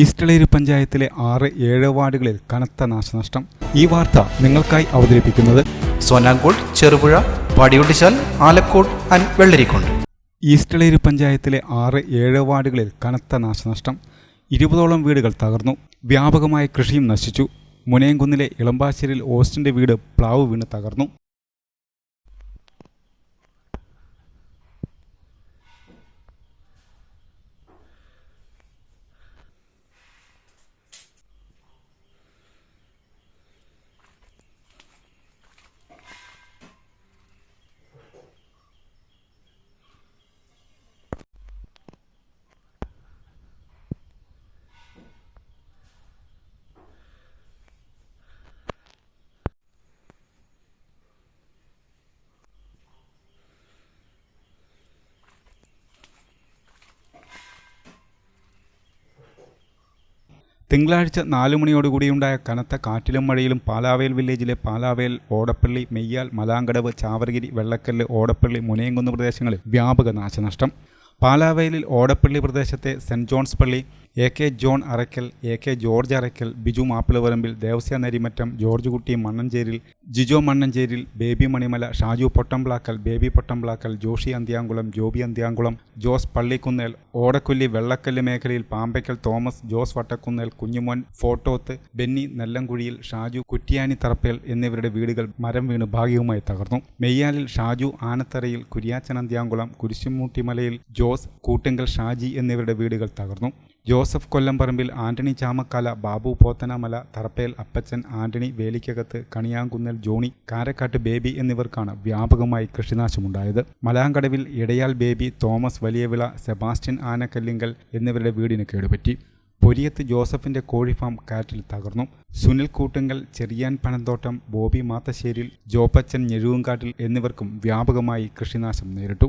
ഈസ്റ്റളേരി പഞ്ചായത്തിലെ ആറ് ഏഴ് വാർഡുകളിൽ കനത്ത നാശനഷ്ടം. ഈ വാർത്ത നിങ്ങൾക്കായി അവതരിപ്പിക്കുന്നത് സോനാങ്കോട് ചെറുപുഴ പാടിയൊട്ടിച്ചാൽ ആലക്കോട് ആൻഡ് വെള്ളരിക്കോട്ട് ഈസ്റ്റളേരി പഞ്ചായത്തിലെ ആറ് ഏഴ് വാർഡുകളിൽ കനത്ത നാശനഷ്ടം. ഇരുപതോളം വീടുകൾ തകർന്നു. വ്യാപകമായ കൃഷിയും നശിച്ചു. മുനയംകുന്നിലെ ഇളമ്പാശ്ശേരിയിൽ ഓസ്റ്റിന്റെ വീട് പ്ലാവ് വീണ് തകർന്നു. തിങ്കളാഴ്ച നാലു മണിയോടുകൂടിയുണ്ടായ കനത്ത കാറ്റിലും മഴയിലും പാലാവേൽ വില്ലേജിലെ പാലാവേൽ ഓടപ്പള്ളി മെയ്യാൽ മലാങ്കടവ് ചാവറഗിരി വെള്ളക്കല്ല് ഓടപ്പള്ളി മുനയംകുന്ന് പ്രദേശങ്ങളിൽ വ്യാപക നാശനഷ്ടം. പാലാവേലിൽ ഓടപ്പള്ളി പ്രദേശത്തെ സെന്റ് ജോൺസ് പള്ളി A K John Arakkal A K George Arakkal Biju Mappilavarambil Devasya Narimattam George Kutty Mannancheril Jijo Mannancheril Baby Manimala Shaju Pottamplackal Baby Pottamplackal Joshi Anthyankulam Joby Anthyankulam Jose Pallikkunnel Odakkolli Vellakkallu മേഖലയിൽ Pampackal Thomas Jose Vattakkunnel Kunjumon ഫോട്ടോത്ത് Benny Nellamkuzhiyil Shaju Kuttiyani Tharappel എന്നിവരുടെ വീടുകൾ മരം വീണ് ഭാഗികമായി തകർന്നു. മെയ്യാലിൽ ഷാജു ആനത്തറയിൽ കുരിയാച്ചൻ അന്ത്യാങ്കുളം കുരിശുമൂട്ടിമലയിൽ ജോസ് കൂട്ടുങ്കൽ ഷാജി എന്നിവരുടെ വീടുകൾ തകർന്നു. Joseph Kollamparambil Antony Chamakkala Babu Pothanamala Tharappel Appachan Antony Velikkakathu Kaniyankunnel Johnny Karakkattu Baby എന്നിവർക്കാണ് വ്യാപകമായി കൃഷിനാശമുണ്ടായത്. മലാങ്കടവിൽ Edayal Baby Thomas Valiyavila Sebastian Anakkallinkal എന്നിവരുടെ വീടിന് കേടുപറ്റി. പൊരിയത്ത് ജോസഫിന്റെ കോഴിഫാം കാറ്റിൽ തകർന്നു. സുനിൽ കൂട്ടുങ്കൽ ചെറിയാൻ പനന്തോട്ടം ബോബി മാത്തശ്ശേരിൽ ജോപ്പച്ചൻ ഞെഴുവങ്കാട്ടിൽ എന്നിവർക്കും വ്യാപകമായി കൃഷിനാശം നേരിട്ടു.